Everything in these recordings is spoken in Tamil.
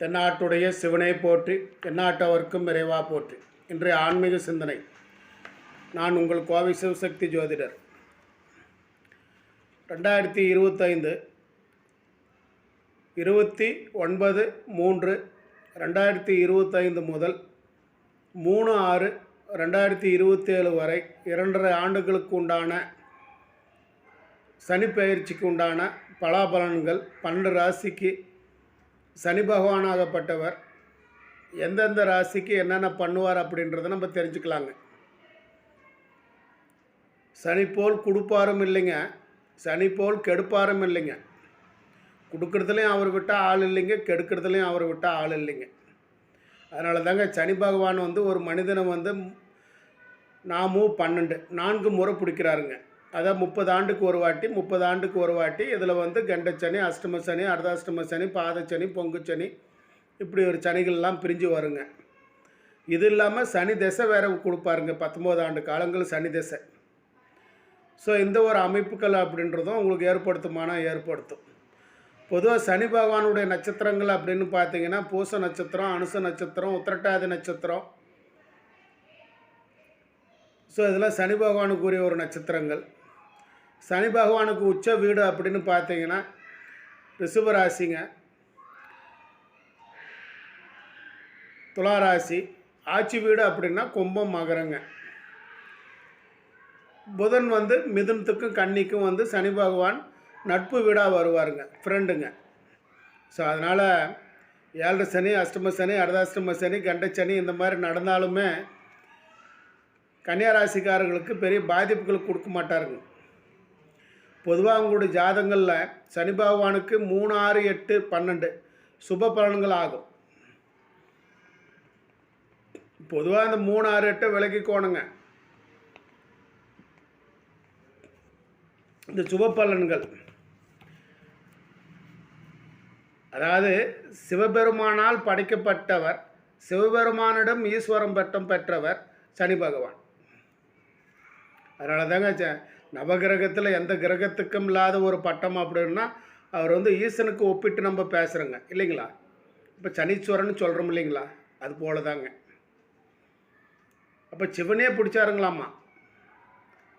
தென்னாட்டுடைய சிவனை போற்றி தென்னாட்டவர்க்கும் இறைவா போற்றி. இன்றைய ஆன்மீக சிந்தனை. நான் உங்கள் கோவை சிவசக்தி ஜோதிடர். ரெண்டாயிரத்தி இருபத்தைந்து இருபத்தி ஒன்பது மூன்று ரெண்டாயிரத்தி இருபத்தைந்து முதல் மூணு ஆறு ரெண்டாயிரத்தி இருபத்தேழு வரை இரண்டரை ஆண்டுகளுக்கு உண்டான சனிப்பெயர்ச்சிக்கு உண்டான பலாபலன்கள் பன்னெண்டு ராசிக்கு சனி பகவானாகப்பட்டவர் எந்தெந்த ராசிக்கு என்னென்ன பண்ணுவார் அப்படின்றத நம்ம தெரிஞ்சுக்கலாங்க. சனி போல் கொடுப்பாரும் இல்லைங்க. சனி போல் கெடுப்பாரும் இல்லைங்க. கொடுக்குறதுலையும் அவர் விட்டால் ஆள் இல்லைங்க கெடுக்கிறதுலையும் அவர் விட்டால் ஆள் இல்லைங்க. அதனால தாங்க சனி பகவான் வந்து ஒரு மனிதனை வந்து நாமும் பன்னெண்டு நான்கு முறை பிடிக்கிறாருங்க. அதான் முப்பது ஆண்டுக்கு ஒரு வாட்டி முப்பது ஆண்டுக்கு ஒரு வாட்டி இதில் வந்து கண்டச்சனி அஷ்டம சனி அர்தாஷ்டம சனி பாதச்சனி பொங்கு சனி இப்படி ஒரு சனிகள்லாம் பிரிஞ்சு வருங்க. இது இல்லாமல் சனி திசை வேறு கொடுப்பாருங்க. பத்தொம்போது ஆண்டு காலங்கள் சனி திசை. ஸோ இந்த ஒரு அமைப்புகள் அப்படின்றதும் உங்களுக்கு ஏற்படுத்துமானா ஏற்படுத்தும். பொதுவாக சனி பகவானுடைய நட்சத்திரங்கள் அப்படின்னு பார்த்தீங்கன்னா பூச நட்சத்திரம் அனுச நட்சத்திரம் உத்திரட்டாதி நட்சத்திரம். ஸோ இதெல்லாம் சனி பகவானுக்குரிய ஒரு நட்சத்திரங்கள். சனி பகவானுக்கு உச்ச வீடு அப்படின்னு பார்த்தீங்கன்னா ரிஷபராசிங்க. துளாராசி. ஆட்சி வீடு அப்படின்னா கும்பம் மகரங்க. புதன் வந்து மிதுனத்துக்கும் கன்னிக்கும் வந்து சனி பகவான் நட்பு வீடாக வருவாருங்க ஃப்ரெண்டுங்க ஸோ அதனால் ஏழரை சனி அஷ்டம சனி அர்தாஷ்டம சனி கண்டச்சனி இந்த மாதிரி நடந்தாலுமே கன்னியாராசிக்காரர்களுக்கு பெரிய பாதிப்புகள் கொடுக்க மாட்டாருங்க. பொதுவாக உங்களுடைய ஜாதங்களில் சனி பகவானுக்கு மூணு ஆறு எட்டு பன்னெண்டு சுப பலன்கள் ஆகும். பொதுவாக அந்த மூணு ஆறு எட்டை விலகிக்கோணுங்க இந்த சுப பலன்கள். அதாவது சிவபெருமானால் படைக்கப்பட்டவர் சிவபெருமானிடம் ஈஸ்வரம் பட்டம் பெற்றவர் சனி பகவான். அதனால தாங்க நவகிரகத்தில் எந்த கிரகத்துக்கும் இல்லாத ஒரு பட்டம் அப்படின்னா அவர் வந்து ஈசனுக்கு ஒப்பிட்டு நம்ம பேசுகிறோங்க இல்லைங்களா? இப்போ சனீஸ்வரன் சொல்கிறோம் இல்லைங்களா? அது போல தாங்க அப்போ சிவனே பிடிச்சாருங்களாம்மா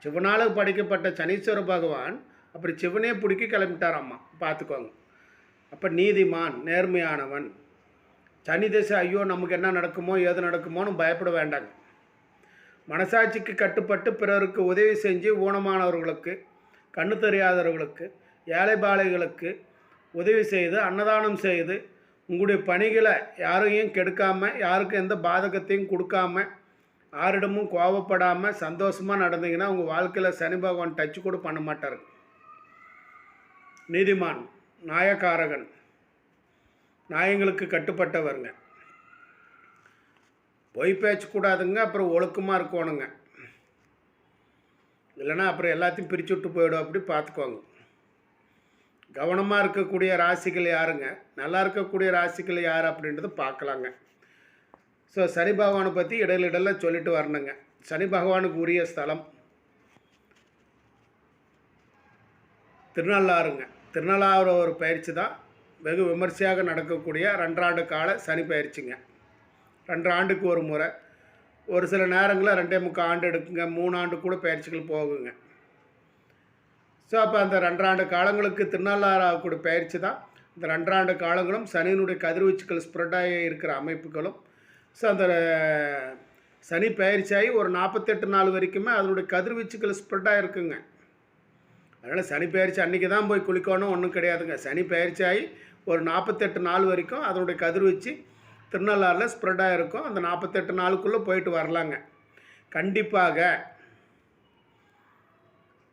சிவனால் படைக்கப்பட்ட சனீஸ்வர பகவான் அப்படி சிவனே பிடிக்க கிளம்பிட்டாராம்மா பார்த்துக்கோங்க அப்போ நீதிமான் நேர்மையானவன். சனி திசை ஐயோ நமக்கு என்ன நடக்குமோ ஏது நடக்குமோன்னு பயப்பட வேண்டாங்க. மனசாட்சிக்கு கட்டுப்பட்டு பிறருக்கு உதவி செஞ்சு ஊனமானவர்களுக்கு கண்ணு தெரியாதவர்களுக்கு ஏழைபாளைகளுக்கு உதவி செய்து அன்னதானம் செய்து உங்களுடைய பணிகளை யாரையும் கெடுக்காமல் யாருக்கும் எந்த பாதகத்தையும் கொடுக்காம யாரிடமும் கோவப்படாமல் சந்தோஷமாக நடந்தீங்கன்னா உங்கள் வாழ்க்கையில் சனி பகவான் டச்சு கூட பண்ண மாட்டார். நீதிமான் நாயக்காரகன் நாயங்களுக்கு கட்டுப்பட்டவருங்க. பொய் பேச்சு கூடாதுங்க அப்புறம் ஒழுக்கமாக இருக்கணுங்க. இல்லைன்னா அப்புறம் எல்லாத்தையும் பிரித்து விட்டு போயிடும் அப்படி பார்த்துக்கோங்க. கவனமாக இருக்கக்கூடிய ராசிகள் யாருங்க? நல்லா இருக்கக்கூடிய ராசிகள் யார் அப்படின்றத பார்க்கலாங்க. ஸோ சனி பகவானை பற்றி இடையில இடையில சொல்லிட்டு வரணுங்க. சனி பகவானுக்கு உரிய ஸ்தலம் திருநள்ளாறுங்க. திருநள்ளாறு ஒரு பயிற்சி தான். வெகு விமர்சையாக நடக்கக்கூடிய ரெண்டாண்டு கால சனி பயிற்சிங்க. ரெண்டு ஆண்டுக்கு ஒரு முறை. ஒரு சில நேரங்களில் ரெண்டே முக்கால் ஆண்டு எடுக்குங்க மூணு ஆண்டு கூட பயிற்சிகள் போகுங்க. ஸோ அப்போ அந்த ரெண்டாண்டு காலங்களுக்கு திருநள்ளாறு கூட பயிற்சி தான். இந்த ரெண்டாண்டு காலங்களும் சனியினுடைய கதிர்வீச்சுக்கள் ஸ்ப்ரெட் ஆகி இருக்கிற அமைப்புகளும். ஸோ அந்த சனி பயிற்சியாகி ஒரு நாற்பத்தெட்டு நாள் வரைக்குமே அதனுடைய கதிர்வீச்சுக்கள் ஸ்ப்ரெட் ஆகிருக்குங்க. அதனால் சனி பயிற்சி அன்றைக்கி தான் போய் குளிக்கணும் ஒன்றும் கிடையாதுங்க. சனி பயிற்சி ஆகி ஒரு நாற்பத்தெட்டு நாள் வரைக்கும் அதனுடைய கதிர்வீச்சு திருநள்ளாறில் ஸ்ப்ரெட் ஆகிருக்கும் அந்த நாற்பத்தெட்டு நாளுக்குள்ளே போயிட்டு வரலாங்க. கண்டிப்பாக.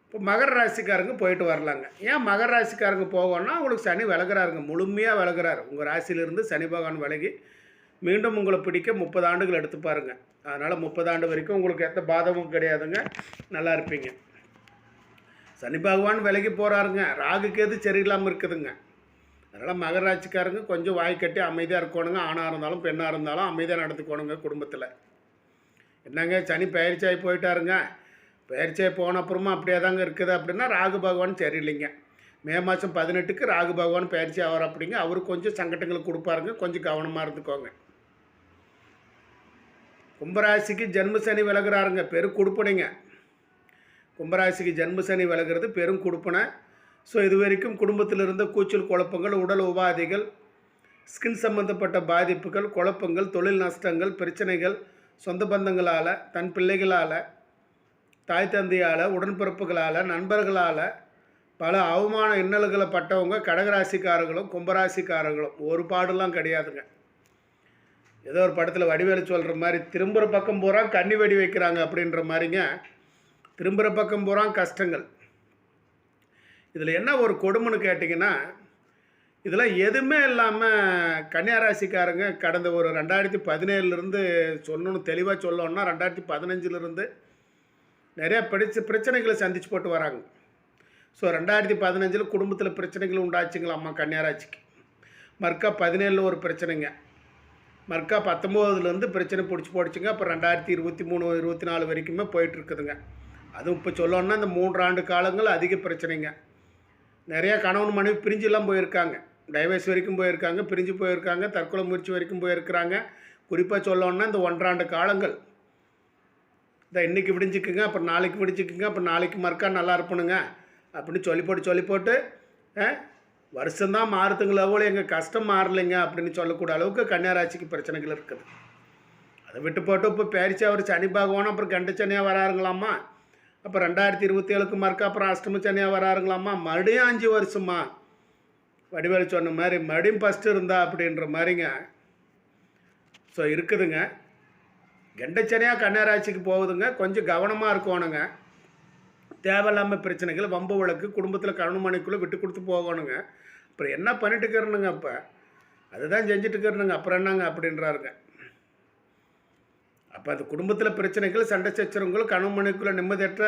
இப்போ மகர ராசிக்காரங்க போயிட்டு வரலாங்க. ஏன் மகர ராசிக்காரங்க போகணும்னா உங்களுக்கு சனி விலகிறாருங்க. முழுமையாக விலகிறாரு. உங்கள் ராசியிலிருந்து சனி பகவான் விலகி மீண்டும் உங்களை பிடிக்க முப்பது ஆண்டுகள் எடுத்து பாருங்க. அதனால் முப்பது ஆண்டு வரைக்கும் உங்களுக்கு எந்த பாதமும் கிடையாதுங்க. நல்லா இருப்பீங்க. சனி பகவான் விலகி போகிறாருங்க ராகுக்கு எது சரியில்லாமல் இருக்குதுங்க. அதனால் மகராட்சிக்காரங்க கொஞ்சம் வாய் கட்டி அமைதியாக இருக்கணுங்க. ஆணாக இருந்தாலும் பெண்ணாக இருந்தாலும் அமைதியாக நடந்துக்கணுங்க குடும்பத்தில். என்னங்க சனி பயிற்சியாகி போயிட்டாருங்க. பயிற்சியாகி போன அப்புறமா அப்படியே தாங்க இருக்குது அப்படின்னா ராகு பகவான் சரியில்லைங்க. மே மாதம் பதினெட்டுக்கு ராகு பகவான் பயிற்சி ஆவார் அப்படிங்க. அவர் கொஞ்சம் சங்கடங்களை கொடுப்பாருங்க. கொஞ்சம் கவனமாக இருந்துக்கோங்க. கும்பராசிக்கு ஜென்ம சனி விலகிறாருங்க. பெரும் கொடுப்பனைங்க. கும்பராசிக்கு ஜென்ம சனி விலகிறது பெரும் கொடுப்பனை. ஸோ இது வரைக்கும் குடும்பத்தில் இருந்த கூச்சல் குழப்பங்கள் உடல் உபாதைகள் ஸ்கின் சம்பந்தப்பட்ட பாதிப்புகள் குழப்பங்கள் தொழில் நஷ்டங்கள் பிரச்சனைகள் சொந்த பந்தங்களால் தன் பிள்ளைகளால் தாய் தந்தையால் உடன்பிறப்புகளால் நண்பர்களால் பல அவமான இன்னல்களை பட்டவங்க கடகராசிக்காரர்களும் கும்பராசிக்காரர்களும். ஒரு பாடுலாம் கிடையாதுங்க. ஏதோ ஒரு படத்தில் வடிவேலு சொல்கிற மாதிரி திரும்புகிற பக்கம் பூரா கண்ணி வெடி வைக்கிறாங்க அப்படின்ற மாதிரிங்க. திரும்புகிற பக்கம் பூரா கஷ்டங்கள். இதில் என்ன ஒரு கொடுமைன்னு கேட்டிங்கன்னா இதெல்லாம் எதுவுமே இல்லாமல் கன்னியாராசிக்காரங்க கடந்த ஒரு ரெண்டாயிரத்தி பதினேழுலேருந்து சொல்லணும் தெளிவாக சொல்லணும்னா ரெண்டாயிரத்தி பதினஞ்சிலிருந்து நிறையா படிச்ச பிரச்சனைகளை சந்திச்சு போட்டு வராங்க. ஸோ ரெண்டாயிரத்தி பதினஞ்சில் குடும்பத்தில் பிரச்சனைகள் உண்டாச்சுங்களாம்மா கன்னியாராசிக்கு. மறுக்கா பதினேழில் ஒரு பிரச்சனைங்க. மறுக்கா பத்தொம்போதுலேருந்து பிரச்சனை பிடிச்சி போடுச்சுங்க அப்புறம் ரெண்டாயிரத்தி இருபத்தி மூணு இருபத்தி நாலு வரைக்குமே போயிட்டுருக்குதுங்க அதுவும் இப்போ சொல்லணுன்னா இந்த மூன்று ஆண்டு காலங்கள் அதிக பிரச்சனைங்க. நிறையா கணவன் மனைவி பிரிஞ்சுலாம் போயிருக்காங்க. டைவர்ஸ் வரைக்கும் போயிருக்காங்க பிரிஞ்சு போயிருக்காங்க தற்கொலை முயற்சி வரைக்கும் போயிருக்கிறாங்க. குறிப்பாக சொல்லணும்னா இந்த ஒன்றாண்டு காலங்கள். இந்த இன்றைக்கி விடிஞ்சிக்குங்க அப்புறம் நாளைக்கு விடிஞ்சுக்குங்க அப்புறம் நாளைக்கு மறுக்கா நல்லா இருப்பணுங்க. அப்படின்னு சொல்லி போட்டு சொல்லி போட்டு வருஷம்தான் மாறுதுங்களோ அவ்வளோ எங்கள் கஷ்டம் மாறலைங்க அப்படின்னு சொல்லக்கூடிய அளவுக்கு கன்னியாராசிக்கு பிரச்சனைகள் இருக்குது. அதை விட்டு போட்டு இப்போ பேரிச்சு அவர் சனி பகவான் அப்புறம் கண்ட சனியாக வராருங்களாம்மா? அப்போ ரெண்டாயிரத்தி இருபத்தி ஏழுக்கு மறுக்க அப்புறம் அஷ்டம சனியாக வராருங்களாம்மா. மறுபடியும் அஞ்சு வருஷமா வடிவேலு சொன்ன மாதிரி மறுபடியும் ஃபஸ்ட்டு இருந்தா அப்படின்ற மாதிரிங்க. ஸோ இருக்குதுங்க. கெண்டச்சனியாக கன்னியாராட்சிக்கு போகுதுங்க. கொஞ்சம் கவனமாக இருக்கணுங்க. தேவையில்லாமல் பிரச்சனைகள் வம்பு வழக்கு குடும்பத்தில் கணவன் விட்டு கொடுத்து போகணுங்க. அப்புறம் என்ன பண்ணிட்டு இருக்கிறனுங்க அப்போ? அதுதான் செஞ்சுட்டு இருக்கிறனுங்க. அப்புறம் என்னங்க அப்படின்றாருங்க. அப்போ அந்த குடும்பத்தில் பிரச்சனைகள் சண்டை சச்சரவுகள் கணவனுக்குள்ள நிம்மதியற்ற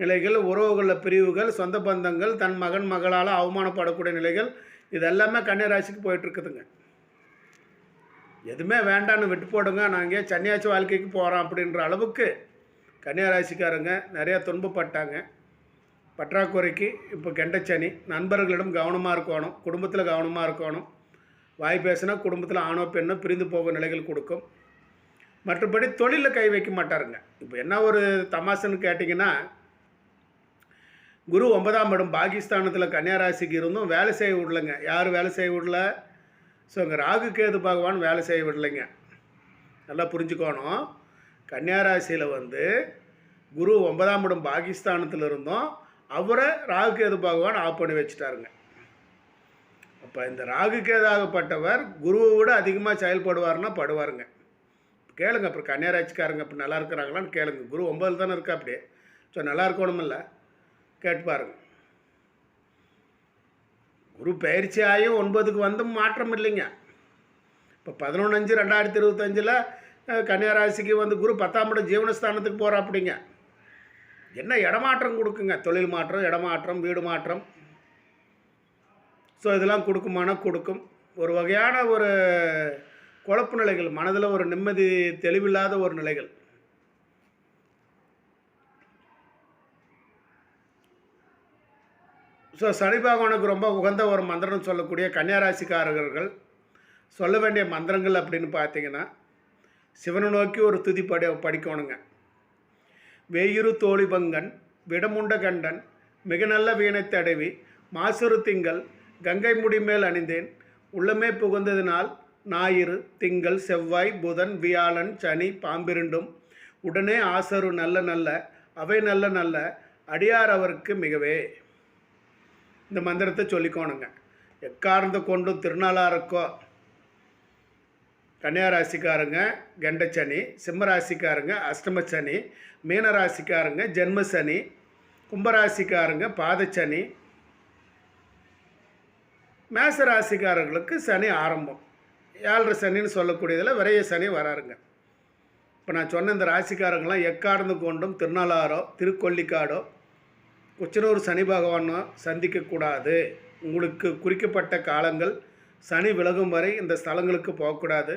நிலைகள் உறவுகளில் பிரிவுகள் சொந்த பந்தங்கள் தன் மகன் மகளால் அவமானப்படக்கூடிய நிலைகள் இது எல்லாமே கன்னியராசிக்கு போயிட்டுருக்குதுங்க. எதுவுமே வேண்டான்னு விட்டு போடுங்க நாங்கள் சன்னியாசி வாழ்க்கைக்கு போகிறோம் அப்படின்ற அளவுக்கு கன்னியாராசிக்காரங்க நிறையா துன்பப்பட்டாங்க. பற்றாக்குறைக்கு இப்போ கெண்டச்சனி நண்பர்களிடம் கவனமாக இருக்கணும் குடும்பத்தில் கவனமாக இருக்கணும். வாய் பேசினா குடும்பத்தில் ஆணோ பெண்ணோ பிரிந்து போக நிலைகள் கொடுக்கும். மற்றபடி தொழிலில் கை வைக்க மாட்டாருங்க. இப்போ என்ன ஒரு தமாசுன்னு கேட்டிங்கன்னா குரு ஒன்பதாம் இடம் பாகிஸ்தானத்தில் கன்னியாராசிக்கு இருந்தும் வேலை செய்ய விடலைங்க. யார் வேலை செய்ய விடல? ஸோ இங்கே ராகு கேது பகவான் வேலை செய்ய விடலைங்க. நல்லா புரிஞ்சுக்கோணும். கன்னியாராசியில் வந்து குரு ஒன்பதாம் இடம் பாகிஸ்தானத்தில் இருந்தோம் அவரை ராகு கேது பகவான் ஆஃப் பண்ணி வச்சுட்டாருங்க. அப்போ இந்த ராகு கேதாகப்பட்டவர் குருவை விட அதிகமாக செயல்படுவார்னா படுவாருங்க. கேளுங்க அப்புறம் கன்னியாராய்ச்சிக்காரங்க அப்படி நல்லா இருக்கிறாங்களான்னு கேளுங்க. குரு ஒம்பதில் தானே இருக்கா அப்படியே. ஸோ நல்லா இருக்கணுமில்ல. கேட்டு பாருங்க. குரு பயிற்சி ஆகியும் ஒன்பதுக்கு வந்தும் மாற்றம் இல்லைங்க. இப்போ பதினொன்று அஞ்சு ரெண்டாயிரத்தி இருபத்தஞ்சில் கன்னியாராசிக்கு வந்து குரு பத்தாம் இடம் ஜீவனஸ்தானத்துக்கு போகிற அப்படிங்க. என்ன இடமாற்றம் கொடுக்குங்க? தொழில் மாற்றம் இடமாற்றம் வீடு மாற்றம். ஸோ இதெல்லாம் கொடுக்குமானா கொடுக்கும். ஒரு வகையான ஒரு குழப்பு நிலைகள் மனதில் ஒரு நிம்மதி தெளிவில்லாத ஒரு நிலைகள். ஸோ சனி பகவானுக்கு ரொம்ப உகந்த ஒரு மந்திரம் சொல்லக்கூடிய கன்னியாராசிக்காரர்கள் சொல்ல வேண்டிய மந்திரங்கள் அப்படின்னு பார்த்தீங்கன்னா சிவனை நோக்கி ஒரு துதி படி படிக்கணுங்க. வெய்யுறு தோழிபங்கன் விடமுண்ட கண்டன் மிக நல்ல வீணை தடவி மாசுறு திங்கள் கங்கை முடி மேல் அணிந்தேன் உள்ளமே புகுந்ததினால் ஞாயிறு திங்கள் செவ்வாய் புதன் வியாழன் சனி பாம்பிரண்டும். உடனே ஆசரு நல்ல நல்ல அவை நல்ல நல்ல அடியார் அவருக்கு மிகவே. இந்த மந்திரத்தை சொல்லிக்கோணுங்க. எக்கார்ந்து கொண்டும் திருநாளாக இருக்கோ கன்னியாராசிக்காரங்க கெண்டச்சனி சிம்மராசிக்காரங்க அஷ்டமச்சனி மீனராசிக்காரங்க ஜென்மசனி கும்பராசிக்காரங்க பாதச்சனி. மேசராசிக்காரர்களுக்கு சனி ஆரம்பம். ஏழரை சனின்னு சொல்லக்கூடியதில் விரைய சனி வராருங்க. இப்போ நான் சொன்ன இந்த ராசிக்காரங்களாம் எக்கார்ந்து கொண்டும் திருநள்ளாரோ திருக்கொல்லிக்காடோ உச்சனூர் சனி பகவானோ சந்திக்கக்கூடாது. உங்களுக்கு குறிக்கப்பட்ட காலங்கள் சனி விலகும் வரை இந்த ஸ்தலங்களுக்கு போகக்கூடாது.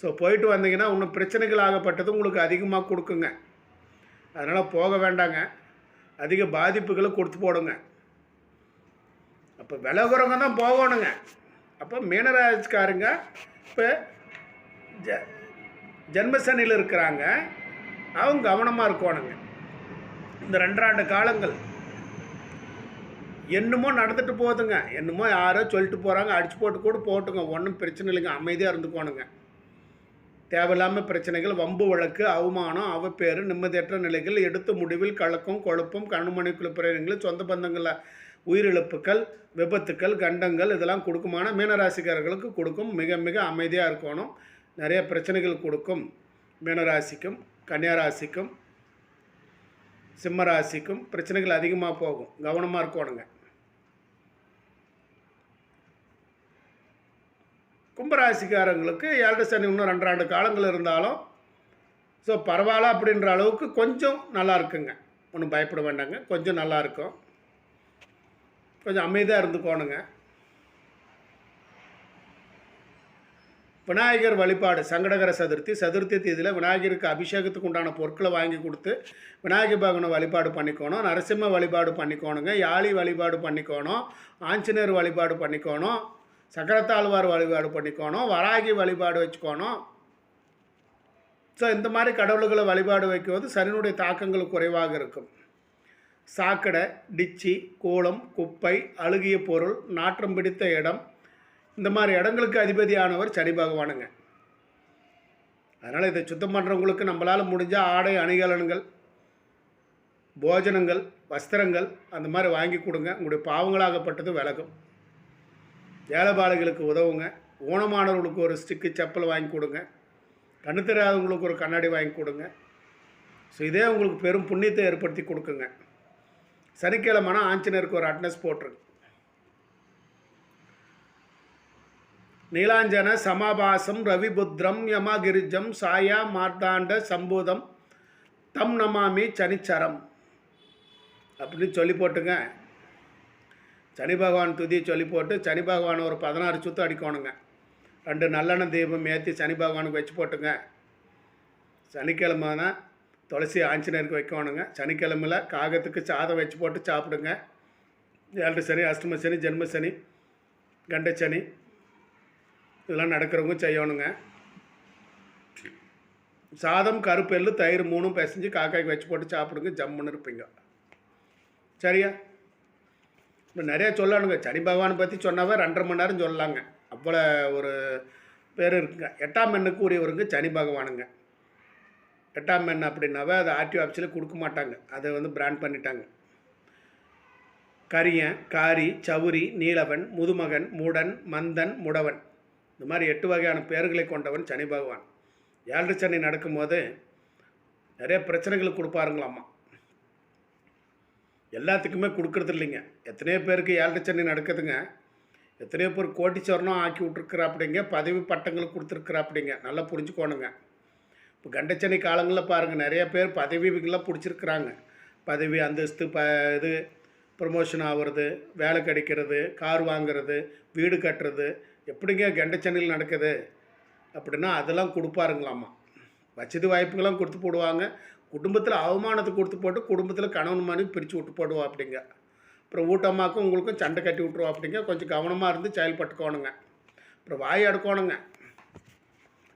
ஸோ போயிட்டு வந்தீங்கன்னா இன்னும் பிரச்சனைகள் ஆகப்பட்டது உங்களுக்கு அதிகமாக கொடுக்குங்க. அதனால் போக வேண்டாங்க. அதிக பாதிப்புகளை கொடுத்து போடுங்க. அப்போ விலகுறவங்க தான் போகணுங்க. அப்போ மீனராஜ்காரங்க இப்போ ஜ ஜென்மசனியில் இருக்கிறாங்க. அவங்க கவனமாக இருக்கணுங்க. இந்த ரெண்டாண்டு காலங்கள். என்னமோ நடந்துட்டு போகுதுங்க. என்னமோ யாரோ சொல்லிட்டு போகிறாங்க அடிச்சு போட்டு கூட போட்டுங்க. ஒன்றும் பிரச்சனை இல்லைங்க. அமைதியாக இருந்துக்கோணுங்க. தேவையில்லாமல் பிரச்சனைகள் வம்பு வழக்கு அவமானம் அவப்பேறு நிம்மதியற்ற நிலைகள் எடுத்த முடிவில் கலக்கம் குழப்பம் கண்மணிக்குள்ள பிரயணங்கள் சொந்த பந்தங்களை உயிரிழப்புகள் விபத்துக்கள் கண்டங்கள் இதெல்லாம் கொடுக்குமான மீனராசிக்காரர்களுக்கு கொடுக்கும். மிக மிக அமைதியாக இருக்கணும். நிறைய பிரச்சனைகள் கொடுக்கும். மீனராசிக்கும் கன்னியாராசிக்கும் சிம்மராசிக்கும் பிரச்சனைகள் அதிகமாக போகும். கவனமாக இருக்கணுங்க. கும்பராசிக்காரங்களுக்கு ஏழரை சனி இன்னும் ரெண்டாண்டு காலங்கள் இருந்தாலும் ஸோ பரவாயில்ல அப்படின்ற அளவுக்கு கொஞ்சம் நல்லா இருக்குங்க. ஒன்றும் பயப்பட வேண்டாங்க. கொஞ்சம் நல்லா இருக்கும். கொஞ்சம் அமைதியாக இருந்துக்கோணுங்க. விநாயகர் வழிபாடு சங்கடகர சதுர்த்தி சதுர்த்தி தேதியில் விநாயகருக்கு அபிஷேகத்துக்கு உண்டான பொருட்களை வாங்கி கொடுத்து விநாயகர் பகவனை வழிபாடு பண்ணிக்கோணும். நரசிம்ம வழிபாடு பண்ணிக்கோணுங்க. யாழி வழிபாடு பண்ணிக்கோணும். ஆஞ்சநேயர் வழிபாடு பண்ணிக்கோணும். சக்கரத்தாழ்வார் வழிபாடு பண்ணிக்கோணும். வராகி வழிபாடு வச்சுக்கோணும். ஸோ இந்த மாதிரி கடவுள்களை வழிபாடு வைக்கும்போது சனியினுடைய தாக்கங்கள் குறைவாக இருக்கும். சாக்கடை டிச்சி கோலம் குப்பை அழுகிய பொருள் நாற்றம் பிடித்த இடம். இந்த மாதிரி இடங்களுக்கு அதிபதியானவர் சனி பகவானுங்க. அதனால் இதை சுத்தம் பண்ணுறவங்களுக்கு நம்மளால் முடிஞ்சால் ஆடை அணிகலன்கள் போஜனங்கள் வஸ்திரங்கள் அந்த மாதிரி வாங்கி கொடுங்க. உங்களுடைய பாவங்களாகப்பட்டது விலகும். ஏழைபாளைகளுக்கு உதவுங்க. ஊனமானவர்களுக்கு ஒரு ஸ்டிக்கு செப்பல் வாங்கி கொடுங்க. கண்ணு தெரியாதவங்களுக்கு ஒரு கண்ணாடி வாங்கி கொடுங்க. ஸோ இதே உங்களுக்கு பெரும் புண்ணியத்தை ஏற்படுத்தி கொடுக்குங்க. சனிக்கிழமைனா ஆஞ்சநேயருக்கு ஒரு அட்னஸ் போட்டுருங்க நீலாஞ்சன சமாபாசம் ரவிபுத்ரம் யமகிரிஜம் சாயா மார்த்தாண்ட சம்பூதம் தம் நமாமி சனிச்சரம் அப்படின்னு சொல்லி போட்டுங்க. சனி பகவான் துதி சொல்லி போட்டு சனி பகவான் ஒரு பதினாறு சுத்தம் அடிக்கணுங்க. ரெண்டு நல்லெண்ணெய் தீபம் ஏற்றி சனி பகவானுக்கு வச்சு போட்டுங்க. சனிக்கிழமைனா துளசி ஆஞ்சநேயருக்கு வைக்கணுங்க. சனிக்கிழமையில் காகத்துக்கு சாதம் வச்சு போட்டு சாப்பிடுங்க. ஏழு சனி அஷ்டம சனி ஜென்ம சனி கண்ட சனி. இதெல்லாம் நடக்கிறவங்க செய்யணுங்க. சாதம் கருப்பெல்லு தயிர் மூணும் பிசைஞ்சு காக்காய்க்கு வச்சு போட்டு சாப்பிடுங்க. ஜம்முன்னு இருப்பீங்க. சரியா? இப்போ நிறையா சொல்லணுங்க. சனி பகவானை பற்றி சொன்னாவே ரெண்டரை மணி நேரம் சொல்லலாங்க. அவ்வளோ ஒரு பேர் இருக்குங்க. எட்டாம் எண்ணுக்கு உரியவருங்க சனி பகவானுங்க. எட்டாம் என்ன அப்படின்னாவே அது ஆர்டிஓ ஆஃபீஸில் கொடுக்க மாட்டாங்க. அதை வந்து பிராண்ட் பண்ணிட்டாங்க. கரியன் காரி சவுரி நீலவன் முதுமகன் மூடன் மந்தன் முடவன். இந்த மாதிரி எட்டு வகையான பெயர்களை கொண்டவன் சனி பகவான். ஏழரை சனி நடக்கும்போது நிறைய பிரச்சனைகள் கொடுப்பாருங்களாம்மா எல்லாத்துக்குமே கொடுக்கறது இல்லைங்க. எத்தனையோ பேருக்கு ஏழரை சனி நடக்குதுங்க. எத்தனையோ பேர் கோட்டீஸ்வரனும் ஆக்கி விட்ருக்குறாப்பிடிங்க பதவி பட்டங்கள் கொடுத்துருக்குறாப்பிடிங்க நல்லா புரிஞ்சுக்கோணுங்க. இப்போ கண்டச்சனி காலங்களில் பாருங்கள் நிறைய பேர் பதவிகள்லாம் பிடிச்சிருக்குறாங்க. பதவி அந்தஸ்து ப இது ப்ரமோஷன் ஆகிறது வேலை கிடைக்கிறது கார் வாங்குறது வீடு கட்டுறது எப்படிங்க கண்டச்சனையில் நடக்குது? அப்படின்னா அதெல்லாம் கொடுப்பாருங்களாம்மா. வசதி வாய்ப்புகள்லாம் கொடுத்து போடுவாங்க. குடும்பத்தில் அவமானத்தை கொடுத்து போட்டு குடும்பத்தில் கணவன் மனைவி பிரித்து விட்டு போடுவோம் அப்படிங்க. அப்புறம் ஊட்டமாக்கும் உங்களுக்கும் சண்டை கட்டி விட்ருவா அப்படிங்க. கொஞ்சம் கவனமாக இருந்து செயல்பட்டுக்கோணுங்க. அப்புறம் வாய் அடுக்கணுங்க.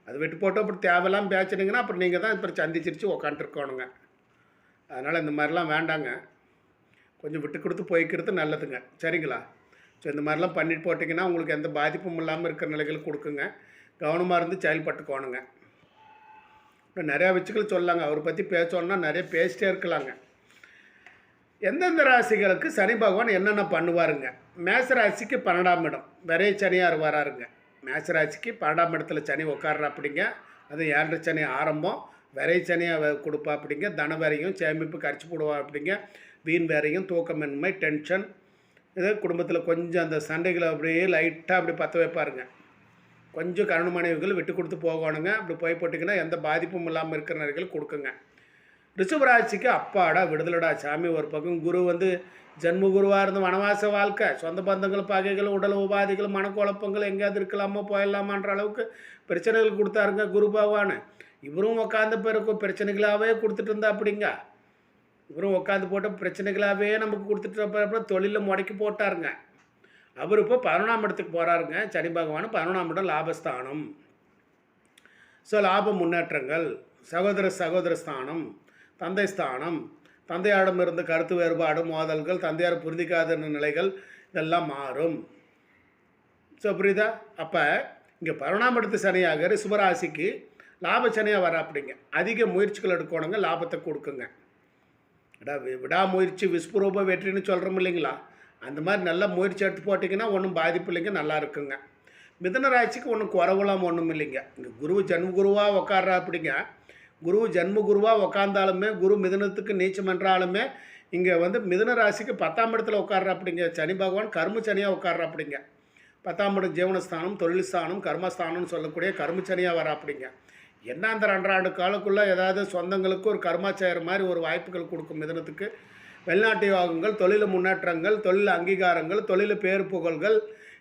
அது விட்டு போட்டு அப்புறம் தேவையில்லாமல் பேச்சுனீங்கன்னா அப்புறம் நீங்கள் தான் இப்போ சந்திச்சிருச்சு உக்காண்ட்ருக்கோணுங்க அதனால் இந்த மாதிரிலாம் வேண்டாங்க. கொஞ்சம் விட்டு கொடுத்து போய்க்கிறது நல்லதுங்க. சரிங்களா? ஸோ இந்த மாதிரிலாம் பண்ணிட்டு போட்டிங்கன்னா உங்களுக்கு எந்த பாதிப்பும் இல்லாமல் இருக்கிற நிலைகள் கொடுக்குங்க. கவனமாக இருந்து செயல்பட்டுக்கோணுங்க. இன்னும் நிறையா வச்சுக்கள் சொல்லலாங்க. அவரை பற்றி பேசணுன்னா நிறைய பேசிட்டே இருக்கலாங்க. எந்தெந்த ராசிகளுக்கு சனி பகவான் என்னென்ன பண்ணுவாருங்க? மேச ராசிக்கு பன்னெண்டாம் இடம். விரைய சனியார் வராருங்க. மேசராசிக்கு பன்னெண்டாம் இடத்துல சனி உட்கார்ற அப்படிங்க அது ஏழரை சனி ஆரம்பம். விரை சனியாக கொடுப்பா அப்படிங்க தன வேறையும் சேமிப்பு கரைச்சி போடுவா அப்படிங்க வீண் வேறையும் தூக்கமின்மை டென்ஷன். இது குடும்பத்தில் கொஞ்சம் அந்த சண்டைகளை அப்படியே லைட்டாக அப்படி பற்ற வைப்பாருங்க. கொஞ்சம் கருண மனைவிகள் விட்டு கொடுத்து போகணுங்க. அப்படி போய் போட்டிங்கன்னா எந்த பாதிப்பும் இல்லாமல் இருக்கிற நேரங்கள் கொடுக்குங்க. ரிஷபராசிக்கு அப்பாடா விடுதலடா சாமி ஒரு பக்கம். குரு வந்து ஜென்ம குருவாக இருந்து வனவாச வாழ்க்கை சொந்த பந்தங்கள் பகைகள் உடல் உபாதைகள் மனக்குழப்பங்கள் எங்கேயாவது இருக்கலாமா போயிடலாமான்ற அளவுக்கு பிரச்சனைகள் கொடுத்தாருங்க குரு பகவான். இவரும் உட்காந்து பிறக்கும் பிரச்சனைகளாகவே கொடுத்துட்டு இருந்தா அப்படிங்க இவரும் உட்காந்து போட்ட பிரச்சனைகளாகவே நமக்கு கொடுத்துட்டு அப்புறம் தொழிலில் முடக்கி போட்டாருங்க. அவர் இப்போ பதினொன்றாம் இடத்துக்கு போகிறாருங்க சனி பகவான் பதினொன்றாம் இடம் லாபஸ்தானம். ஸோ லாப முன்னேற்றங்கள் சகோதர சகோதர ஸ்தானம் தந்தை ஸ்தானம் தந்தையாரிடம் இருந்த கருத்து வேறுபாடு மோதல்கள் தந்தையார் புரிந்திக்காத நிலைகள் இதெல்லாம் மாறும். ஸோ புரியுதா? அப்போ இங்கே பரிணாம சனியாக ரிஷபராசிக்கு லாப சனியாக வர அப்படிங்க அதிக முயற்சிகள் எடுக்கணுங்க லாபத்தை கொடுக்குங்க. விடா விடாமுயற்சி விஸ்வரூப வெற்றின்னு சொல்கிறோம் இல்லைங்களா? அந்த மாதிரி நல்ல முயற்சி எடுத்து போட்டிங்கன்னா ஒன்றும் பாதிப்பு இல்லைங்க நல்லா இருக்குங்க. மிதன ராசிக்கு ஒன்றும் குறவுலாம் ஒன்றும் இல்லைங்க. இங்கே குரு ஜன்ம குருவாக உட்கார்றா அப்படிங்க குரு ஜென்ம குருவாக உக்காந்தாலுமே குரு மிதனத்துக்கு நீச்சம் என்றாலுமே இங்கே வந்து மிதன ராசிக்கு பத்தாம் இடத்துல உட்கார்ற அப்படிங்க சனி பகவான் கர்ம சனியாக உட்கார்ற அப்படிங்க பத்தாம் இடம் ஜீவனஸ்தானம் தொழில் ஸ்தானம் கர்மஸ்தானம்னு சொல்லக்கூடிய கர்மச்சனியாக வர அப்படிங்க என்ன அந்த ரெண்டாண்டு காலக்குள்ளே ஏதாவது சொந்தங்களுக்கு ஒரு கர்மாச்சாரம் மாதிரி ஒரு வாய்ப்புகள் கொடுக்கும் மிதனத்துக்கு. வெளிநாட்டு யோகங்கள் தொழில் முன்னேற்றங்கள் தொழில் அங்கீகாரங்கள் தொழில் பேர் புகழ்கள்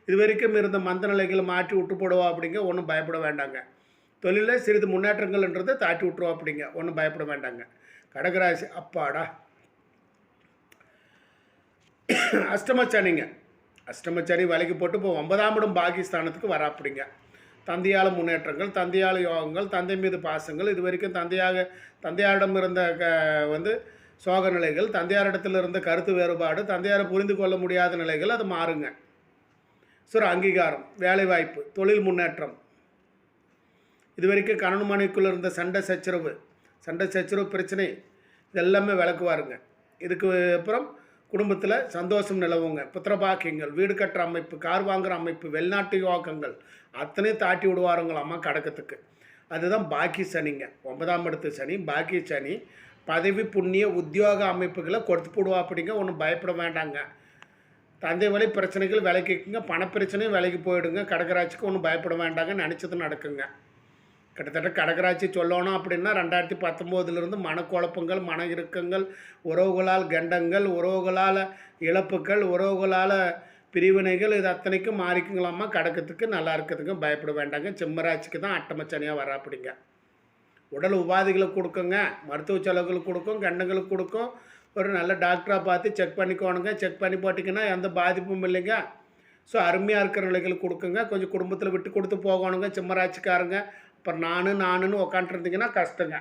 இது வரைக்கும் இருந்த மந்த நிலைகளை மாற்றி விட்டு போடுவா அப்படிங்க ஒன்றும் பயப்பட வேண்டாங்க. தொழிலில் சிறிது முன்னேற்றங்கள்ன்றதை தாட்டி விட்டுருவா அப்படிங்க ஒன்றும் பயப்பட வேண்டாங்க. கடகராசி அப்பாடா. அஷ்டமச்சனிங்க. அஷ்டமச்சனி விலைக்கு போட்டு இப்போ ஒன்பதாம் இடம் பாகிஸ்தானத்துக்கு வராப்பிடிங்க. தந்தையால் முன்னேற்றங்கள் தந்தையால் யோகங்கள் தந்தை மீது பாசங்கள் இது வரைக்கும் தந்தையாக தந்தையாரிடம் இருந்த க வந்து சோக நிலைகள் தந்தையாரிடத்தில் இருந்த கருத்து வேறுபாடு தந்தையாரை புரிந்து கொள்ள முடியாத நிலைகள் அது மாறுங்க. சுர அங்கீகாரம் வேலைவாய்ப்பு தொழில் முன்னேற்றம் இது வரைக்கும் கணவன் மனைவிக்குள்ளே இருந்த சண்டை சச்சரவு சண்டை சச்சரவு பிரச்சனை இதெல்லாமே விளக்குவாருங்க. இதுக்கு அப்புறம் குடும்பத்தில் சந்தோஷம் நிலவுங்க. புத்திரபாக்கியங்கள் வீடு கட்டுற அமைப்பு கார் வாங்குகிற அமைப்பு வெளிநாட்டு யோகங்கள் அத்தனையும் தாட்டி விடுவாருங்களாம்மா கடக்கத்துக்கு. அதுதான் பாக்கி சனிங்க. ஒன்பதாம் இடத்து சனி பாக்கி சனி பதவி புண்ணிய உத்தியோக அமைப்புகளை கொடுத்து போடுவா அப்படிங்க ஒன்றும் பயப்பட வேண்டாங்க. தந்தை வழி பிரச்சனைகள் விலைக்குங்க பணப்பிரச்சனையும் விலைக்கு போயிடுங்க. கடகராட்சிக்கு ஒன்றும் பயப்பட வேண்டாங்க. நினச்சது நடக்குங்க. கிட்டத்தட்ட கடகராட்சி சொல்லணும் அப்படின்னா ரெண்டாயிரத்தி பத்தொம்போதுலேருந்து மனக்குழப்பங்கள் மன இறுக்கங்கள் உறவுகளால் கண்டங்கள் உறவுகளால் இழப்புகள் உறவுகளால் பிரிவினைகள் இது அத்தனைக்கும் மாறிக்குங்களாமா கடக்கத்துக்கு நல்லா இருக்கிறதுக்கும் பயப்பட வேண்டாங்க. சிம்மராட்சிக்கு தான் அட்டமச்சனியாக வராப்பிடிங்க. உடல் உபாதைகளை கொடுக்குங்க. மருத்துவ செலவுகளுக்கு கொடுக்கும் கண்டங்களுக்கு கொடுக்கும். ஒரு நல்ல டாக்டராக பார்த்து செக் பண்ணிக்கோணுங்க. செக் பண்ணி போட்டிங்கன்னா எந்த பாதிப்பும் இல்லைங்க. ஸோ அருமையாக இருக்கிற நிலைகள் கொடுக்குங்க. கொஞ்சம் குடும்பத்தில் விட்டு கொடுத்து போகணுங்க. சிம்மராட்சிக்காரங்க. அப்புறம் நானு நானுன்னு உக்காண்ட்ருந்தீங்கன்னா கஷ்டங்க.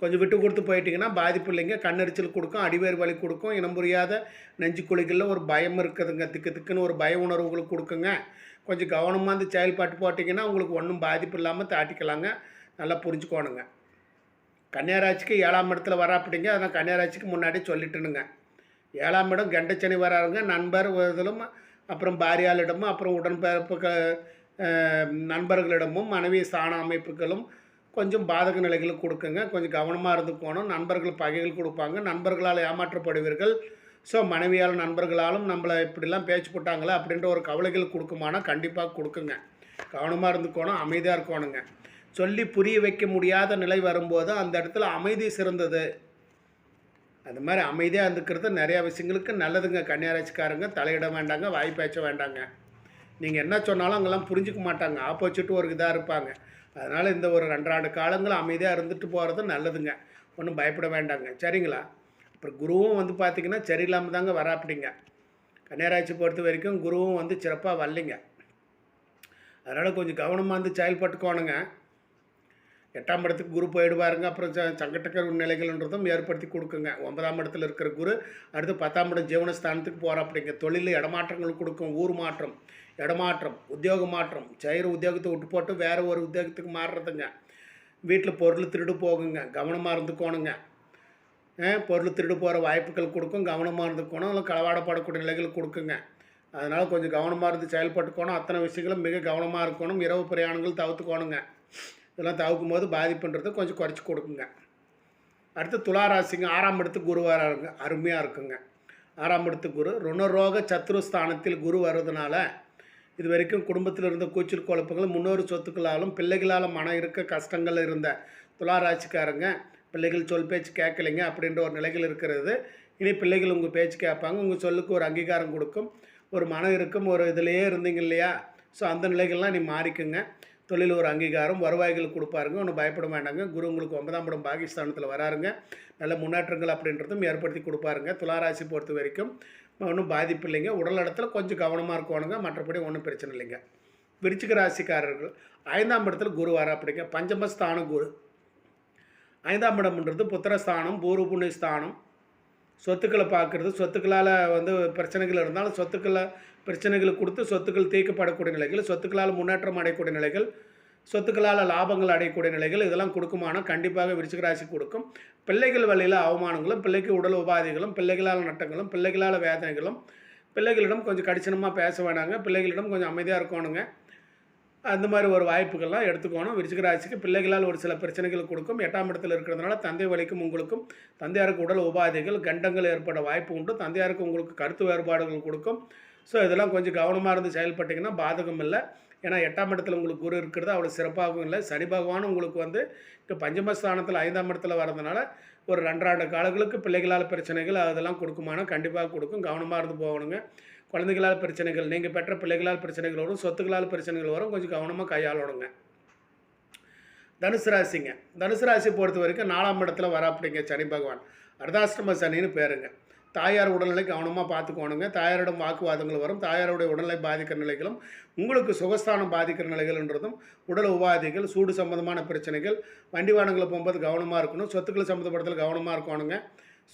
கொஞ்சம் விட்டு கொடுத்து போயிட்டிங்கன்னா பாதிப்பு இல்லைங்க. கண்ணெரிச்சல் கொடுக்கும் அடிவேர் வலி கொடுக்கும் இனம் புரியாத நெஞ்சு குழிகளில் ஒரு பயம் இருக்குதுங்க. திக்கு திக்குன்னு ஒரு பய உணர்வுகள் கொடுக்குங்க. கொஞ்சம் கவனமாக இந்த செயல்பாட்டு போட்டிங்கன்னா உங்களுக்கு ஒன்றும் பாதிப்பு இல்லாமல் தாட்டிக்கலாங்க. நல்லா புரிஞ்சுக்கோணுங்க. கன்னியாராட்சிக்கு ஏழாம் இடத்துல வர அப்படிங்க அதான் கன்னியாராட்சிக்கு முன்னாடி சொல்லிட்டுனுங்க. ஏழாம் இடம் கெண்டச்சனி வராருங்க. நண்பர் இதிலும் அப்புறம் பாரியாளிடமும் அப்புறம் உடன்பிறப்பு நண்பர்களிடமும் மனைவி சாண அமைப்புகளும் கொஞ்சம் பாதக நிலைகளை கொடுக்குங்க. கொஞ்சம் கவனமாக இருந்துக்கணும் நண்பர்கள் பகைகள் கொடுப்பாங்க. நண்பர்களால் ஏமாற்றப்படுவீர்கள். ஸோ மனைவியால் நண்பர்களாலும் நம்மளை இப்படிலாம் பேச்சு போட்டாங்களே அப்படின்ற ஒரு கவலைகள் கொடுக்குமானா கண்டிப்பாக கொடுக்குங்க. கவனமாக இருந்துக்கணும் அமைதியாக இருக்கணுங்க. சொல்லி புரிய வைக்க முடியாத நிலை வரும்போது அந்த இடத்துல அமைதி சிறந்தது. அது மாதிரி அமைதியாக இருந்துக்கிறது நிறையா விஷயங்களுக்கு நல்லதுங்க. கன்னியாராட்சிக்காரங்க தலையிட வேண்டாங்க வாய் பேச்ச வேண்டாங்க. நீங்கள் என்ன சொன்னாலும் அங்கெல்லாம் புரிஞ்சுக்க மாட்டாங்க. ஆப்போசிட் ஒரு இதாக இருப்பாங்க. அதனால் இந்த ஒரு ரெண்டாண்டு காலங்கள் அமைதியாக இருந்துட்டு போகிறது நல்லதுங்க. ஒன்றும் பயப்பட வேண்டாங்க. சரிங்களா? அப்புறம் குருவும் வந்து பார்த்திங்கன்னா சரியில்லாமல் தாங்க வராப்பிடிங்க கன்னியாராட்சி பொறுத்த வரைக்கும் குருவும் வந்து சிறப்பாக வரலைங்க. அதனால் கொஞ்சம் கவனமாக வந்து செயல்பட்டுக்கோணுங்க. எட்டாம் இடத்துக்கு குரு போயிடுவாருங்க. அப்புறம் ச சங்கடக்கர நிலைகள்ன்றதும் ஏற்படுத்தி கொடுக்குங்க. ஒன்பதாம் இடத்துல இருக்கிற குரு அடுத்து பத்தாம் இடம் ஜீவனஸ்தானத்துக்கு போகிற அப்படிங்க தொழில் இடமாற்றங்கள் கொடுக்கும். ஊர் மாற்றம். இடமாற்றம் உத்தியோக மாற்றம். செய்கிற உத்தியோகத்தை விட்டு போட்டு வேறு ஒரு உத்தியோகத்துக்கு மாறுறதுங்க. வீட்டில் பொருள் திருடு போகுங்க கவனமாக இருந்துக்கோணுங்க. பொருள் திருடு போகிற வாய்ப்புகள் கொடுக்கும் கவனமாக இருந்துக்கணும் இல்லை களவாடப்படக்கூடிய நிலைகள் கொடுக்குங்க. அதனால் கொஞ்சம் கவனமாக இருந்து செயல்பட்டுக்கணும். அத்தனை விஷயங்களும் மிக கவனமாக இருக்கணும். இரவு பிரயாணங்கள் தவிர்த்துக்கோணுங்க. இதெல்லாம் தவிர்க்கும் போது பாதிப்புன்றது கொஞ்சம் குறைச்சி கொடுக்குங்க. அடுத்து துளாராசிங்க ஆறாம் இடத்து குரு வராருங்க. அருமையாக இருக்குங்க. ஆறாம் இடத்து குரு. ருணரோக சத்ருஸ்தானத்தில் குரு வர்றதுனால இது வரைக்கும் குடும்பத்தில் இருந்த கூச்சல் குழப்பங்கள் முன்னோர் சொத்துக்களாலும் பிள்ளைகளால் மனம் இருக்க கஷ்டங்கள் இருந்த துளாராட்சிக்காரங்க பிள்ளைகள் சொல் பேச்சு கேட்கலைங்க அப்படின்ற ஒரு நிலைகள் இருக்கிறது. இனி பிள்ளைகள் உங்கள் பேச்சு கேட்பாங்க உங்கள் சொல்லுக்கு ஒரு அங்கீகாரம் கொடுக்கும் ஒரு மனம் இருக்கும் ஒரு இதிலையே இருந்தீங்க இல்லையா? ஸோ அந்த நிலைகள்லாம் நீ மாறிக்குங்க. தொழில் ஒரு அங்கீகாரம் வருவாய்கள் கொடுப்பாருங்க ஒன்றும் பயப்பட வேண்டாங்க. குரு உங்களுக்கு ஒன்பதாம் படம் பாகிஸ்தானத்தில் வராருங்க. நல்ல முன்னேற்றங்கள் அப்படின்றதும் ஏற்படுத்தி கொடுப்பாருங்க. துளாராசி பொறுத்த வரைக்கும் ஒன்றும் பாதிப்பு இல்லைங்க. உடல் இடத்துல கொஞ்சம் கவனமாக இருக்கணுங்க. மற்றபடி ஒன்றும் பிரச்சனை இல்லைங்க. விருச்சிக ராசிக்காரர்கள் ஐந்தாம் இடத்துல குரு வர அப்படிங்க. பஞ்சமஸ்தான குரு. ஐந்தாம் இடம்ன்றது புத்திரஸ்தானம் பூர்வ புண்ணிய ஸ்தானம். சொத்துக்களை பார்க்குறது சொத்துக்களால் வந்து பிரச்சனைகள் இருந்தாலும் சொத்துக்களை பிரச்சனைகளை கொடுத்து சொத்துக்கள் தீர்க்கப்படக்கூடிய நிலைகள் சொத்துக்களால் முன்னேற்றம் அடையக்கூடிய நிலைகள் சொத்துக்களால் லாபங்கள் அடையக்கூடிய நிலைகள் இதெல்லாம் கொடுக்குமானால் கண்டிப்பாக விருச்சிகராசி கொடுக்கும். பிள்ளைகள் வழியில் அவமானங்களும் பிள்ளைக்கு உடல் உபாதைகளும் பிள்ளைகளால் நட்டங்களும் பிள்ளைகளால் வேதனைகளும் பிள்ளைகளிடம் கொஞ்சம் கடிச்சனமாக பேச வேணாங்க பிள்ளைகளிடம் கொஞ்சம் அமைதியாக இருக்கணுங்க. அந்த மாதிரி ஒரு வாய்ப்புகள்லாம் எடுத்துக்கணும். விருச்சிகராசிக்கு பிள்ளைகளால் ஒரு சில பிரச்சனைகள் கொடுக்கும். எட்டாம் இடத்துல இருக்கிறதுனால தந்தை வலிக்கும் உங்களுக்கும் தந்தையாருக்கு உடல் உபாதைகள் கண்டங்கள் ஏற்பட வாய்ப்பு உண்டு. தந்தையாருக்கு உங்களுக்கு கருத்து வேறுபாடுகள் கொடுக்கும். ஸோ இதெல்லாம் கொஞ்சம் கவனமாக இருந்து செயல்பட்டிங்கன்னா பாதகம் இல்லை. ஏன்னா எட்டாம் இடத்துல உங்களுக்கு குரு இருக்கிறது அவ்வளோ சிறப்பாகவும் இல்லை. சனி பகவான் உங்களுக்கு வந்து இப்போ பஞ்சமஸ்தானத்தில் ஐந்தாம் இடத்துல வரதுனால ஒரு ரெண்டாண்டு காலங்களுக்கு பிள்ளைகளால் பிரச்சனைகள் அதெல்லாம் கொடுக்குமானா கண்டிப்பாக கொடுக்கும். கவனமாக இருந்து போகணுங்க. குழந்தைகளால் பிரச்சனைகள் நீங்கள் பெற்ற பிள்ளைகளால் பிரச்சனைகள் வரும். சொத்துக்களால் பிரச்சனைகள் வரும். கொஞ்சம் கவனமாக கையாளணுங்க. தனுசு ராசிங்க. தனுசு ராசி பொறுத்த வரைக்கும் நாலாம் இடத்துல வர அப்படிங்க சனி பகவான். அர்த்தாஷ்டம சனின்னு பேருங்க. தாயார் உடல்நிலை கவனமாக பார்த்துக்கோணுங்க. தாயாரிடம் வாக்குவாதங்கள் வரும். தாயாருடைய உடல்நிலை பாதிக்கிற நிலைகளும் உங்களுக்கு சுகஸ்தானம் பாதிக்கிற நிலைகள்ன்றதும் உடல் உபாதைகள் சூடு சம்மந்தமான பிரச்சனைகள் வண்டி வாகனங்களை போகும்போது கவனமாக இருக்கணும். சொத்துக்கள் சம்மந்தப்படத்தில் கவனமாக இருக்கணுங்க.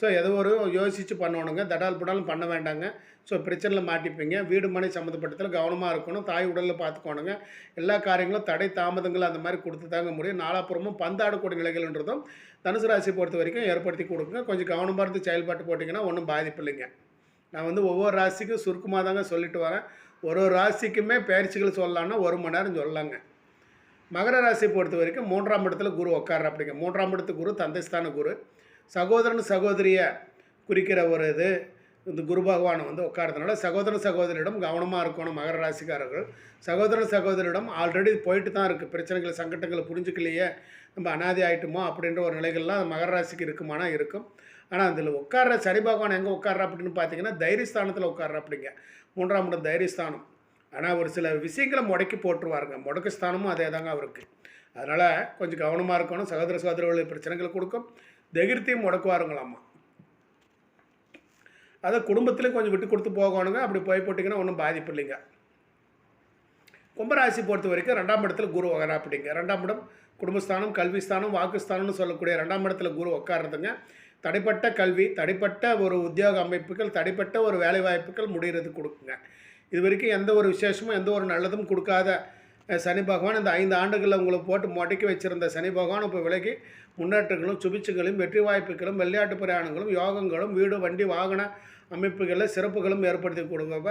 ஸோ ஏதோ ஒரு யோசித்து பண்ணணுங்க. தடால் புடாலும் பண்ண வேண்டாங்க. ஸோ பிரச்சனையில் மாட்டிப்பீங்க. வீடு மனை சம்மந்தப்பட்டதில் கவனமாக இருக்கணும். தாய் உடலில் பார்த்துக்கோணுங்க எல்லா காரியங்களும் தடை தாமதங்கள் அந்த மாதிரி கொடுத்து தாங்க முடியும். நாலாப்புறமும் பந்தாடக்கூடிய நிலைகள்ன்றதும் தனுசு ராசி பொறுத்த வரைக்கும் ஏற்படுத்தி கொடுக்குங்க கொஞ்சம் கவனமாக இருந்து செயல்பாட்டு போட்டிங்கன்னா ஒன்றும் பாதிப்பு இல்லைங்க. நான் வந்து ஒவ்வொரு ராசிக்கும் சுருக்கமாக தாங்க சொல்லிட்டு வரேன். ஒரு ஒரு ராசிக்குமே பயிற்சிகள் சொல்லலான்னா ஒரு மணி நேரம் சொல்லலாங்க. மகர ராசியை பொறுத்த வரைக்கும் மூன்றாம் இடத்துல குரு உட்கார அப்படிங்க மூன்றாம் இடத்து குரு தந்தைஸ்தான குரு. சகோதரன் சகோதரியை குறிக்கிற ஒரு இது. இந்த குரு பகவான் வந்து உட்காரதுனால சகோதர சகோதரியிடம் கவனமாக இருக்கணும் மகர ராசிக்காரர்கள். சகோதரன் சகோதரியிடம் ஆல்ரெடி போயிட்டு தான் இருக்குது பிரச்சனைகள் சங்கட்டங்களை புரிஞ்சுக்கலையே. நம்ம அனாதி ஆகிட்டுமோ அப்படின்ற ஒரு நிலைகள்லாம் மகர ராசிக்கு இருக்குமானா இருக்கும். ஆனால் அதில் உட்கார்ற சனி பகவான் எங்கே உட்கார்ற அப்படின்னு பார்த்தீங்கன்னா தைரியஸ்தானத்தில் உட்கார்ற அப்படிங்க மூன்றாம் இடம் தைரியஸ்தானம். ஆனால் ஒரு சில விஷயங்களை முடக்கி போட்டுருவாருங்க. முடக்கு ஸ்தானமும் அதே தாங்க அவருக்கு. அதனால் கொஞ்சம் கவனமாக இருக்கணும். சகோதர சகோதரர்களுடைய பிரச்சனைகள் கொடுக்கும். தைரியத்தையும் முடக்குவாருங்களாம்மா. அதை குடும்பத்துலேயும் கொஞ்சம் விட்டு கொடுத்து போகணுங்க. அப்படி போய் போட்டிங்கன்னா ஒன்றும் பாதிப்பு இல்லைங்க. கும்பராசி பொறுத்த வரைக்கும் ரெண்டாம் இடத்துல குரு வகரா அப்படிங்க ரெண்டாம் இடம் குடும்பஸ்தானம் கல்விஸ்தானம் வாக்குஸ்தானம்னு சொல்லக்கூடிய ரெண்டாம் இடத்துல குரு உட்காருதுங்க தடைப்பட்ட கல்வி தடைப்பட்ட ஒரு உத்தியோக அமைப்புகள் தடைப்பட்ட ஒரு வேலை வாய்ப்புகள் முடிகிறது கொடுக்குங்க. இது வரைக்கும் எந்த ஒரு விசேஷமும் எந்த ஒரு நல்லதும் கொடுக்காத சனி பகவான் இந்த ஐந்து ஆண்டுகளில் உங்களை போட்டு முடக்கி வச்சிருந்த சனி பகவான் இப்போ விலகி முன்னேற்றங்களும் சுபிச்சுகளும் வெற்றி வாய்ப்புகளும் விளையாட்டு பிரயாணங்களும் யோகங்களும் வீடு வண்டி வாகன அமைப்புகளில் சிறப்புகளும் ஏற்படுத்தி கொடுக்கப்ப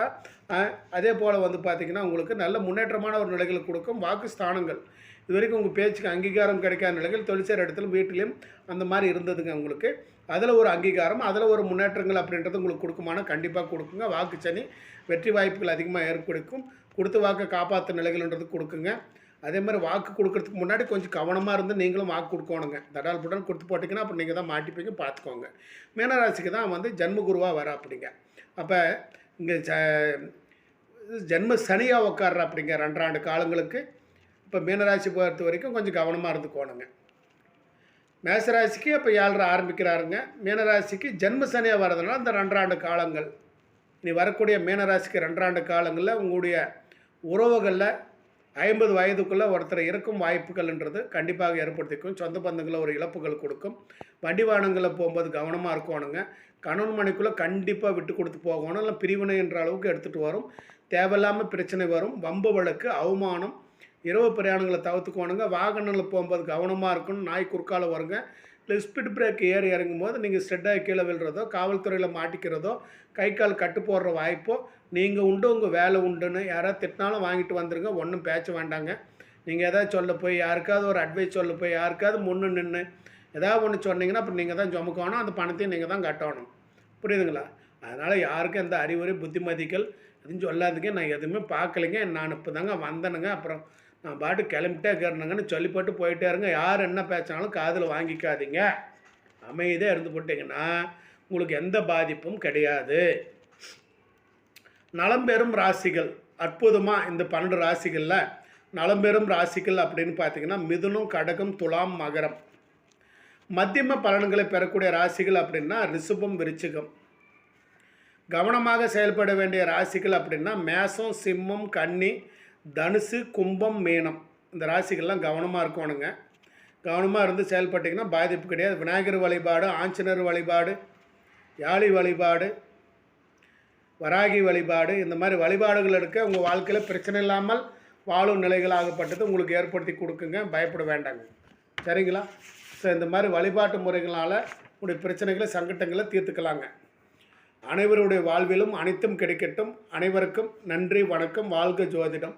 அதே போல் வந்து பார்த்திங்கன்னா உங்களுக்கு நல்ல முன்னேற்றமான ஒரு நிலைகள் கொடுக்கும் வாக்கு ஸ்தானங்கள். இது வரைக்கும் உங்கள் பேச்சுக்கு அங்கீகாரம் கிடைக்காத நிலைகள் தொழிற்சார் இடத்துல வீட்டிலையும் அந்த மாதிரி இருந்ததுங்க உங்களுக்கு. அதில் ஒரு அங்கீகாரம் அதில் ஒரு முன்னேற்றங்கள் அப்படின்றது உங்களுக்கு கொடுக்குமானா கண்டிப்பாக கொடுக்குங்க. வாக்கு சனி வெற்றி வாய்ப்புகள் அதிகமாக ஏற்படுக்கும். கொடுத்து வாக்கை காப்பாற்ற நிலைகள்ன்றது கொடுக்குங்க. அதே மாதிரி வாக்கு கொடுக்கறதுக்கு முன்னாடி கொஞ்சம் கவனமாக இருந்து நீங்களும் வாக்கு கொடுக்கணுங்க. தடால் புடால் கொடுத்து போட்டிங்கன்னா அப்போ நீங்கள் தான் மாட்டிப்பீங்க பார்த்துக்கோங்க மீனராசிக்கு தான் வந்து ஜென்மகுருவாக வர அப்படிங்க. அப்போ இங்கே ஜ ஜென்ம சனியாக உட்கார்ற அப்படிங்க ரெண்டராண்டு காலங்களுக்கு. இப்போ மீனராசி பொறுத்த வரைக்கும் கொஞ்சம் கவனமாக இருந்துக்கோணுங்க. மேசராசிக்கு இப்போ ஏழரை ஆரம்பிக்கிறாருங்க. மீனராசிக்கு ஜென்ம சனியாக வர்றதுனால அந்த ரெண்டாண்டு காலங்கள். இனி வரக்கூடிய மீனராசிக்கு ரெண்டராண்டு காலங்களில் உங்களுடைய உறவுகளில் ஐம்பது வயதுக்குள்ளே ஒருத்தர் இருக்கும் வாய்ப்புகள்ன்றது கண்டிப்பாக ஏற்படுத்திக்கும். சொந்த பந்தங்களில் ஒரு இழப்புகள் கொடுக்கும். வண்டி வாகனங்களில் போகும்போது கவனமாக இருக்கணுங்க. கணவன் மனைக்குள்ளே கண்டிப்பாக விட்டு கொடுத்து போகணும். இல்லை பிரிவினை என்ற அளவுக்கு எடுத்துகிட்டு வரும். தேவையில்லாமல் பிரச்சனை வரும். வம்பு வழக்கு அவமானம் இரவு பிரயாணங்களை தவிர்த்துக்கோணுங்க வாகனங்களில் போகும்போது கவனமாக இருக்கணும். நாய் குறுக்கால வருங்க. இல்லை ஸ்பீட் பிரேக் ஏறி இறங்கும் போது நீங்கள் ஸ்டெட்டாக கீழே விழுறதோ காவல்துறையில் மாட்டிக்கிறதோ கை கால் கட்டு போடுற வாய்ப்போ நீங்கள் உண்டு உங்கள் வேலை உண்டுன்னு யாராவது திட்டினாலும் வாங்கிட்டு வந்துருங்க. ஒன்றும் பேச்ச வேண்டாங்க. நீங்கள் எதாவது சொல்ல போய் யாருக்காவது ஒரு அட்வைஸ் சொல்ல போய் யாருக்காவது முன்னு நின்று ஏதாவது ஒன்று சொன்னீங்கன்னா அப்புறம் நீங்கள் தான் சுமக்கணும் அந்த பணத்தையும் நீங்கள் தான் கட்டணும் புரியுதுங்களா? அதனால் யாருக்கும் எந்த அறிவுரை புத்திமதிகள் எதுவும் சொல்லாதீங்க. நான் எதுவுமே பார்க்கலைங்க. நான் இப்போ தாங்க வந்தேனுங்க. அப்புறம் நான் பாட்டு கிளம்பிட்டே இருக்கிறனுங்கன்னு சொல்லி போட்டு போயிட்டே இருங்க. யார் என்ன பேசினாலும் காதில் வாங்கிக்காதீங்க. அமைதியாக இருந்து போட்டிங்கன்னா உங்களுக்கு எந்த பாதிப்பும் கிடையாது. நலம்பெறும் ராசிகள். அற்புதமாக இந்த பன்னெண்டு ராசிகளில் நலம்பெறும் ராசிகள் அப்படின்னு பார்த்தீங்கன்னா மிதுனம் கடகம் துலாம் மகரம். மத்தியம பலன்களை பெறக்கூடிய ராசிகள் அப்படின்னா ரிஷபம் விருச்சிகம். கவனமாக செயல்பட வேண்டிய ராசிகள் அப்படின்னா மேசம் சிம்மம் கன்னி தனுசு கும்பம் மீனம். இந்த ராசிகள்லாம் கவனமாக இருக்கணுங்க. கவனமாக இருந்து செயல்பட்டிங்கன்னா பாதிப்பு கிடையாது. விநாயகர் வழிபாடு ஆஞ்சநேயர் வழிபாடு யாழி வழிபாடு வராகி வழிபாடு இந்த மாதிரி வழிபாடுகள் எடுக்க உங்கள் வாழ்க்கையில் பிரச்சனை இல்லாமல் வாழும் நிலைகள் ஆகப்பட்டது உங்களுக்கு ஏற்படுத்தி கொடுக்குங்க. பயப்பட வேண்டாங்க. சரிங்களா? ஸோ இந்த மாதிரி வழிபாட்டு முறைகளால் உங்களுடைய பிரச்சனைகளை சங்கட்டங்களை தீர்த்துக்கலாங்க. அனைவருடைய வாழ்விலும் அனைத்தும் கிடைக்கட்டும். அனைவருக்கும் நன்றி வணக்கம். வாழ்க ஜோதிடம்.